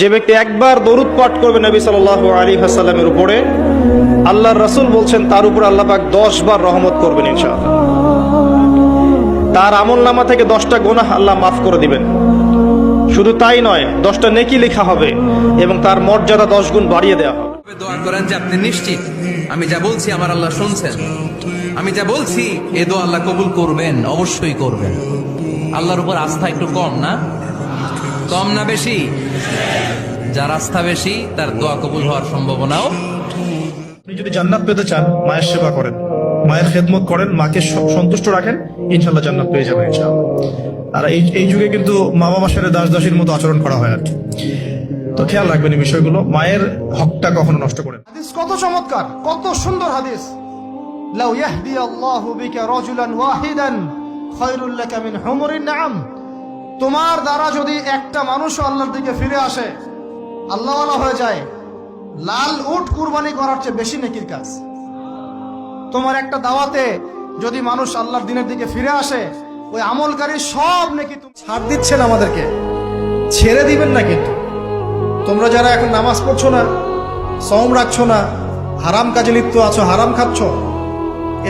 যে ব্যক্তি একবার দরুদ পাঠ করবে নবী সাল্লাল্লাহু আলী হাসাল্লামের উপরে, আল্লাহর রাসূল বলছেন, তার উপর আল্লাহ পাক দশ বার রহমত করবেন ইনশাআল্লাহ। তার আমল নামা থেকে দশটা গোনাহ আল্লাহ মাফ করে দিবেন। শুধু তাই নয়, দশটা নেকি লেখা হবে এবং তার মর্যাদা দশ গুণ বাড়িয়ে দেওয়া হবে। দোয়া করেন যে আপনি নিশ্চিত, আমি যা বলছি আমার আল্লাহ শুনছেন। আমি যা বলছি, এ দোয়া আল্লাহ কবুল করবেন, অবশ্যই করবেন। আল্লাহর উপর আস্থা একটু কম, না? কম না বেশি? যার আস্থা বেশি তার দোয়া কবুল হওয়ার সম্ভাবনাও। আপনি যদি জান্নাত পেতে চান মায়ের সেবা করেন। মায়ের খেদমত করেন মাকে সন্তুষ্ট রাখেন ইনশাল্লাহ জান্নাত পেয়ে যাবেন আর এই এই যুগে কিন্তু মা বাবার সাথে দাস দাসীর মতো আচরণ করা হয় আর কি। তো খেয়াল রাখবেন এই বিষয়গুলো মায়ের হকটা কখনো নষ্ট করেন হাদিস কত চমৎকার কত সুন্দর হাদিস। লাউ ইয়াহদি আল্লাহু বিকা রাজুলান ওয়াহিদান খায়রুল লাকা মিন হুমুরিন নাম তোমার দ্বারা যদি একটা মানুষ আল্লাহর দিকে ফিরে আসে, আল্লাহওয়ালা হয়ে যায়। লাল উট কুরবানি করার চেয়ে বেশি নেকির কাজ। তোমার একটা দাওয়াতে যদি মানুষ আল্লাহর দিনের দিকে ফিরে আসে, ওই আমলকারী সব নেকি ছাড় দিচ্ছেন আমাদেরকে। ছেড়ে দিবেন না কিন্তু। তোমরা যারা এখন নামাজ পড়ছো না সম রাখছো না, হারাম কাজে লিপ্ত আছো, হারাম খাচ্ছ,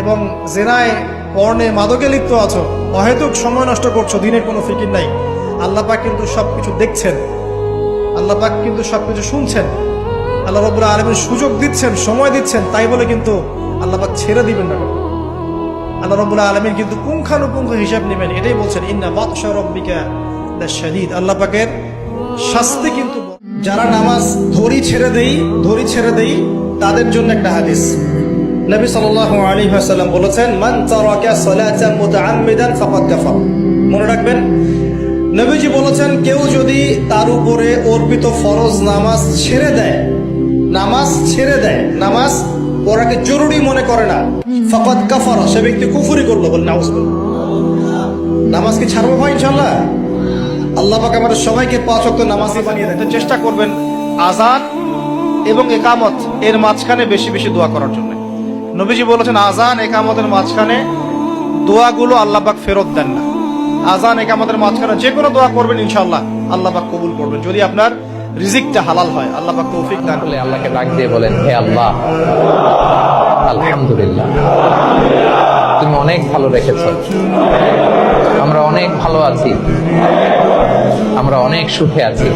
এবং জেনায় পর্ণে মাদকে লিপ্ত আছো, অহেতুক সময় নষ্ট করছ, দিনের কোনো ফিকির নাই। আল্লাহ পাক কিন্তু সবকিছু দেখছেন, আল্লাহ পাক কিন্তু সবকিছু শুনছেন, আল্লাহ রবুল্লা আলমের সুযোগ দিচ্ছেন, সময় দিচ্ছেন, তাই বলে কিন্তু আল্লাহ পাক ছেড়ে দিবেন না। আল্লাহ রবুল্লা আলমিন কিন্তু পুঙ্খানুপুঙ্খ হিসাব নেবেন, এটাই বলছেন, ইন্না বাদশা রব্বিকা শাদীদ আল্লাহ পাকের শাস্তি কিন্তু যারা নামাজ ধরি ছেড়ে দেই, ধরি ছেড়ে দেই, তাদের জন্য একটা হাদিস। নবী সাল্লাল্লাহু আলাইহি ওয়াসাল্লাম বলেছেন, মান তারাকা সালাতান মনে রাখবেন, নবীজি বলেছেন, কেউ যদি তার উপরে অর্পিত ফরজ নামাজ ছেড়ে দেয়, নামাজ ছেড়ে দেয়, নামাজ পড়াকে জরুরি মনে করে না, ফাকাদ কাফার, সে ব্যক্তি কুফরি করল বল নামাজ নামাজ কি ছাড়বো ভাই ইনশাল্লাহ আল্লাহ পাক আমাদের সবাইকে পাঁচ ওয়াক্ত নামাজি বানিয়ে দেন। চেষ্টা করবেন, আজান এবং একামত এর মাঝখানে বেশি বেশি দোয়া করার জন্য। নবীজি বলেছেন আজান একামতের মাঝখানে দোয়াগুলো আল্লাহ পাক ফেরত দেন না। আজান একামতের মাঝখানে যে কোনো দোয়া করবেন ইনশাল্লাহ আল্লাহ পাক কবুল করবেন। যদি আপনার রিজিকটা হালাল হয়, আল্লাহ তৌফিক দান তাহলে আল্লাহকে ডাক দিয়ে বলেন, হে আল্লাহ, আলহামদুলিল্লাহ, তুমি অনেক ভালো রেখেছ। আমরা অনেক ভালো আছি, আমরা অনেক সুখে আছি।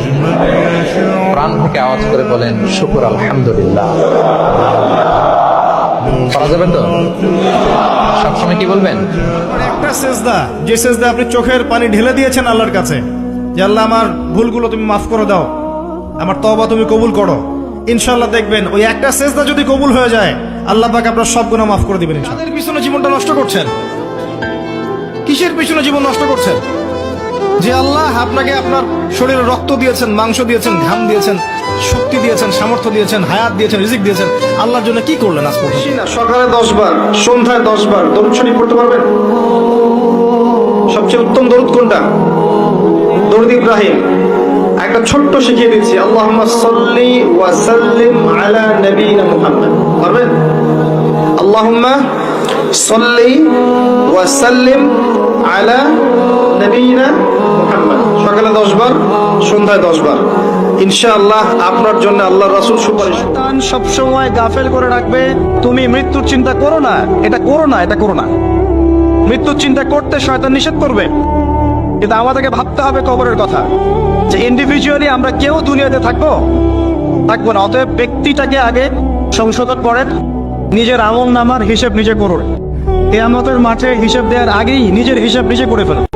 প্রাণ থেকে আওয়াজ করে বলেন, শুকুর আলহামদুলিল্লাহ। করা যাবে তো? সবসময় কি বলবেন? একটা সেজদা যে সেজদা আপনি চোখের পানি ঢেলে দিয়েছেন আল্লাহর কাছে যে আল্লাহ আমার ভুলগুলো তুমি মাফ করে দাও আমার তবা তুমি কবুল করো। ইনশাল্লাহ দেখবেন ওই একটা সেজদা যদি কবুল হয়ে যায় আল্লাহ পাক আপনার সব গুণা মাফ করে দিবেন তাদের পিছনে জীবনটা নষ্ট করছেন? কিসের পিছনে জীবন নষ্ট করছেন? যে আল্লাহ আপনাকে আপনার শরীরে রক্ত দিয়েছেন, মাংস দিয়েছেন, ঘাম দিয়েছেন, শক্তি দিয়েছেন, সামর্থ্য দিয়েছেন, হায়াত দিয়েছেন, রিজিক দিয়েছেন, আল্লাহর জন্য কি করলেন আজ পর্যন্ত? সকালে দশ বার সন্ধ্যায় দশ বার দরুদ শরীফ পড়তে পারবেন? সবচেয়ে উত্তম দরুদ কোনটা? দরুদ ইব্রাহিম। একটা ছোট্ট শিখিয়ে দিচ্ছি, আল্লাহুম্মা সাল্লি ওয়া সাল্লিম আলা নবিয়িনা মুহাম্মদ। পারবেন? আল্লাহুম্মা সাল্লি ওয়া সাল্লিম আলা সকালে 10 বার সন্ধ্যায় 10 বার ইনশাআল্লাহ আপনার জন্য আল্লাহ রাসূল সুপারিশ শয়তান সব সময় গাফেল করে রাখবে, তুমি মৃত্যুর চিন্তা করো না। এটা করো না, এটা করো না। মৃত্যুর চিন্তা করতে শয়তান নিষেধ করবে। কিন্তু আমাদেরকে ভাবতে হবে কবরের কথা, যে ইন্ডিভিজুয়ালি আমরা কেউ দুনিয়াতে থাকব? থাকব না, অতএব ব্যক্তিটাকে আগে সংশোধন করেন, নিজের আমল নামার হিসেব নিজে করুন। এ আমাদের মাঠে হিসেব দেওয়ার আগেই নিজের হিসাব নিজে করে ফেলুন।